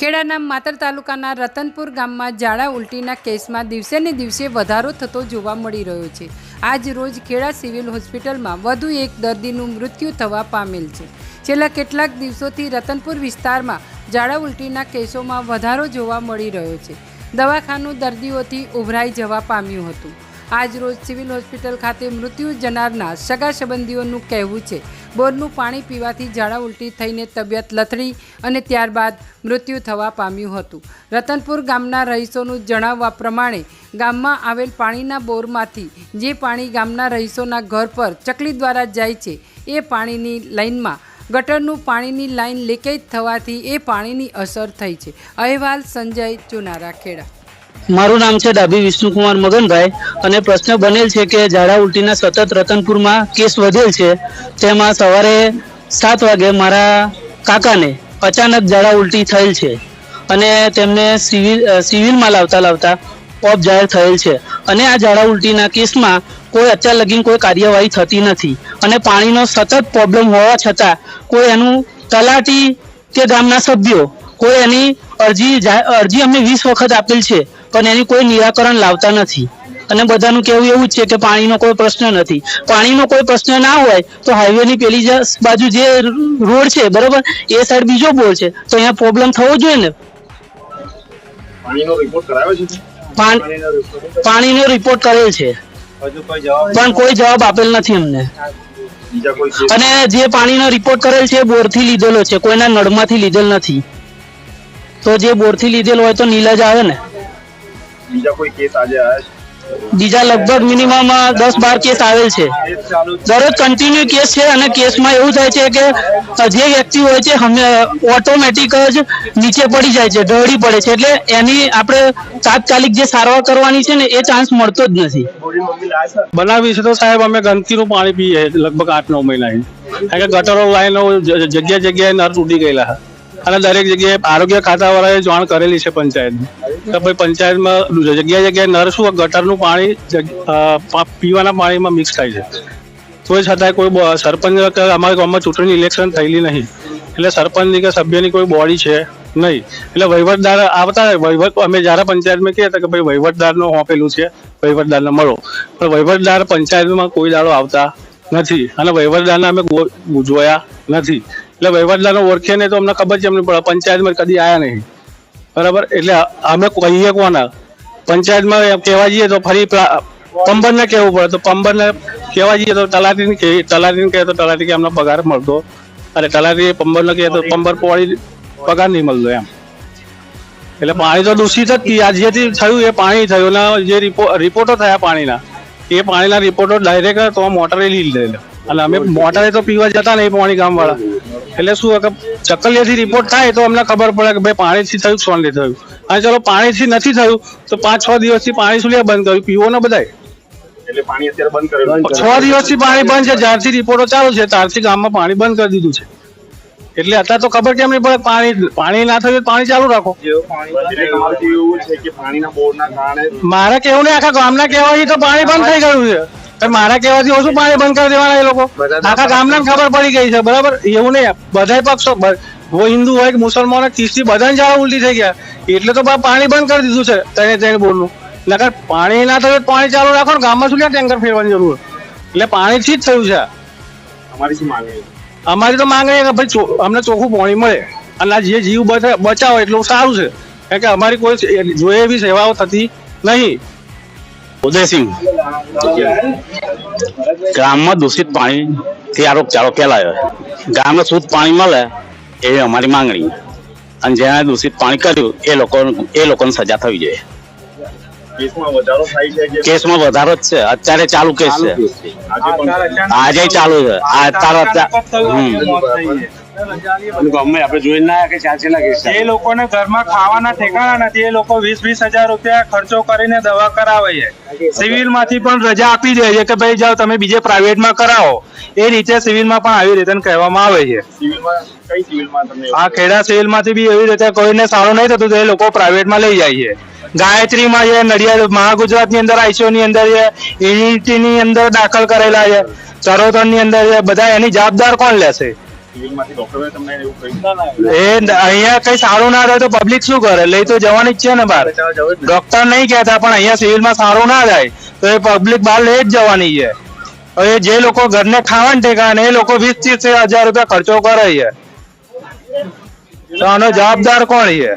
ખેડાના માતર તાલુકાના રતનપુર ગામમાં ઝાડા ઉલટીના કેસમાં દિવસે ને દિવસે વધારો થતો જોવા મળી રહ્યો છે. આજ રોજ ખેડા સિવિલ હોસ્પિટલમાં વધુ એક દર્દીનું મૃત્યુ થવા પામેલ છે. છેલ્લા કેટલાક દિવસોથી રતનપુર વિસ્તારમાં ઝાડા ઉલટીના કેસોમાં વધારો જોવા મળી રહ્યો છે. દવાખાનું દર્દીઓથી ઉભરાઈ જવા પામ્યું હતું. આજ રોજ સિવિલ હોસ્પિટલ ખાતે મૃત્યુ જનારના સગા સંબંધીઓનું કહેવું છે. બોરનું પાણી પીવાથી ઝાડા ઉલટી થઈને તબિયત લથડી અને ત્યારબાદ મૃત્યુ થવા પામ્યું હતું. રતનપુર ગામના રહીશોનું જણાવવા પ્રમાણે, ગામમાં આવેલ પાણીના બોરમાંથી જે પાણી ગામના રહીશોના ઘર પર ચકલી દ્વારા જાય છે, એ પાણીની લાઇનમાં ગટરનું પાણીની લાઇન લીકેજ થવાથી એ પાણીની અસર થઈ છે. અહેવાલ સંજય ચુનારા ખેડા મારું નામ છે ડાભી વિષ્ણુકુમાર મગનભાઈ અને પ્રશ્ન બનેલ છે કે ઝાડા ઉલટીના સતત રતનપુરમાં કેસ વધેલ છે. તેમાં સવારે સાત વાગે મારા કાકાને અચાનક ઝાડા ઉલટી થયેલ છે અને તેમને સિવિલ સિવિલમાં લાવતા લાવતા ઓફ જાહેર થયેલ છે. અને આ ઝાડા ઉલટીના કેસમાં કોઈ અત્યાર લગીન કોઈ કાર્યવાહી થતી નથી અને પાણીનો સતત પ્રોબ્લેમ હોવા છતાં કોઈ એનું તલાટી કે ગામના સભ્યો કોઈ એની અરજી અરજી અમે વીસ વખત આપેલ છે પણ એની કોઈ નિરાકરણ લાવતા નથી. અને બધાનું કહેવું એવું જ છે કે પાણીનો કોઈ પ્રશ્ન નથી. પાણીનો કોઈ પ્રશ્ન ના હોય તો હાઈવેની પેલી બાજુ જે રોડ છે બરોબર? એ સાઈડ બીજો બોર છે. તો અહીંયા પ્રોબ્લેમ થવો જોઈએ ને? પાણીનો રિપોર્ટ કરાવ્યો છે પાણીનો રિપોર્ટ કરેલ છે. પણ કોઈ જવાબ આપેલ નથી અમને. અને જે પાણીનો રિપોર્ટ કરેલ છે એ બોરથી લીધેલો છે. કોઈના નળમાંથી લીધેલ નથી. તો જે બોરથી લીધેલ હોય તો નીલજ આવે ને? બીજા કોઈ કેસ આજે આવ્યા છે? બીજા લગભગ મિનિમમ દસ બાર કેસ આવેલ છે. દરરોજ કન્ટિન્યુ કેસ છે અને કેસમાં એવું થાય છે કે જે વ્યક્તિ હોય છે હમે ઓટોમેટિક જ નીચે પડી જાય છે ઢળી પડે છે. એટલે એની આપણે તાત્કાલિક જે સારવાર કરવાની છે ને એ ચાન્સ મળતો જ નથી. બનાવી છે તો સાહેબ અમે ગંદકીનું પાણી પીએ લગભગ આઠ નવ મહિના કારણ કે ગટરો લાઈનો જગ્યા જગ્યાએ નર તૂટી ગયેલા અને દરેક જગ્યાએ આરોગ્ય ખાતાવાળાએ જાણ કરેલી છે પંચાયતને. તો ભાઈ પંચાયતમાં જગ્યાએ જગ્યાએ નરસું ગટરનું પાણી પીવાના પાણીમાં મિક્સ થાય છે. તોય છતાંય કોઈ સરપંચ કે અમારા ગામમાં ચૂંટણી ઇલેક્શન થયેલી નહીં. એટલે સરપંચની કે સભ્યની કોઈ બોડી છે નહીં. એટલે વહીવટદાર આવતા વહીવટ, અમે જ્યારે પંચાયતમાં કહીએ કે ભાઈ વહીવટદારનું હોંપેલું છે, વહીવટદારને મળો. પણ વહીવટદાર પંચાયતમાં કોઈ દાડો આવતા નથી. અને વહીવટદારને અમે જોયા નથી. એટલે વહીવટદારને ઓળખે નહીં તો અમને ખબર છે પણ પંચાયતમાં કદી આવ્યા નહીં. બરાબર? એટલે અમે કહીએ કોના? પંચાયતમાં કહેવા જઈએ તો ફરી પંબરને કહેવું પડે. તો પંબરને કહેવા જઈએ તો તલાટીને કહે તલાટીને કહે તો તલાટી કે અમને પગાર મળતો. અને તલાટી પંબરને કહે તો પંબર પોળી પગાર નહીં મળતો એમ. એટલે પાણી તો દૂષિત જ આ જેથી થયું એ પાણી થયું. ને જે રિપો- રિપોર્ટો થયા પાણીના, એ પાણીના રિપોર્ટો ડાયરેક્ટ તો મોટરે લીધેલા અને અમે મોટરે તો પીવા જતા નહીં પાણી ગામવાળા. એટલે શું કે ચકલિયાથી રિપોર્ટ થાય તો અમને ખબર પડે કે ભાઈ પાણીથી થયું સોનલી થયું. અને ચલો પાણીથી નથી થયું તો પાંચ છ દિવસથી પાણી શું લે બંધ કર્યું? પીવો ને બધાય. છે. દિવસથી પાણી બંધ છે જ્યારથી રિપોર્ટો ચાલુ છે ત્યારથી ગામમાં પાણી બંધ કરી દીધું છે. એટલે અત્યારે તો ખબર કેમ નહીં પડે પાણી પાણી ના થયું તો પાણી ચાલુ રાખો. મારે કેવું નહીં આખા ગામના કહેવાથી તો પાણી બંધ થઈ ગયું છે. મારા કહેવાથી ઓછું પાણી બંધ કરી દેવાના એ લોકો. આખા ગામના ખબર પડી ગઈ છે બરાબર? એવું નહીં બધાય પક્ષો હિન્દુ હોય કે મુસલમાન હોય ત્રીસથી બધાને જાળ ઉલટી થઈ ગયા. એટલે તો પાણી બંધ કરી દીધું છે તેને તેને બોલનું નકર પાણી ના થયું પાણી ચાલુ રાખો ને ગામમાં શું ક્યાં ટેન્કર ફેરવાની જરૂર? એટલે પાણીથી જ થયું છે. અમારી શું માંગણી અમારી તો માંગણી કે ભાઈ અમને ચોખ્ખું પાણી મળે. અને આ જે જીવ બચા- બચાવો એટલું સારું છે. કારણ કે અમારી કોઈ જોઈએ એવી સેવાઓ થતી નહીં. ઉદયસિંહ ગામમાં દૂષિત પાણી થી આ રોગચાળો ફેલાયો ગામને શુદ્ધ પાણી મળે એવી અમારી માંગણી. અને જેણે દૂષિત પાણી કર્યું એ લોકો એ લોકોને સજા થવી જોઈએ. કેસમાં વધારો જ છે. અત્યારે ચાલુ કેસ છે. આજે ચાલુ છે. આ અત્યારે હમ. આપણે ના કે એ લોકોને ઘરમાં ખાવાના ઠેકાણા નથી એ લોકો વીસ વીસ હજાર રૂપિયા ખર્ચો કરીને દવા કરાવે છે. સિવિલમાંથી પણ રજા આપી દે છે કે ભાઈ જાઓ તમે બીજે પ્રાઇવેટમાં કરાવો. એ રીતે સિવિલમાં પણ આવી રીતે કહેવામાં આવે છે. સિવિલમાં કઈ સિવિલમાં તમને આ ખેડા સિવિલમાંથી બી એવી રીતે કોઈને સારું નહીં થતું તો એ લોકો પ્રાઇવેટમાં લઈ જાય છે. ગાયત્રીમાં છે નડિયાદ મહાગુજરાતની અંદર આઈસીયુ ની અંદર છે યુનિટી ની અંદર દાખલ કરેલા છે ચરોતરની અંદર છે બધા એની જવાબદાર કોણ લેશે? અહીંયા કઈ સારું ના થાય તો પબ્લિક શું કરે? લઈ તો જવાની જ છે ને બહાર. ડોક્ટર નહીં કહેતા પણ અહીંયા સિવિલમાં સારું ના થાય તો એ પબ્લિક બહાર લઈ જ જવાની છે. હવે જે લોકો ઘરને ખાવાને ટેકા ને એ લોકો વીસ ત્રીસ હજાર રૂપિયા ખર્ચો કરે છે. તો આનો જવાબદાર કોણ છે?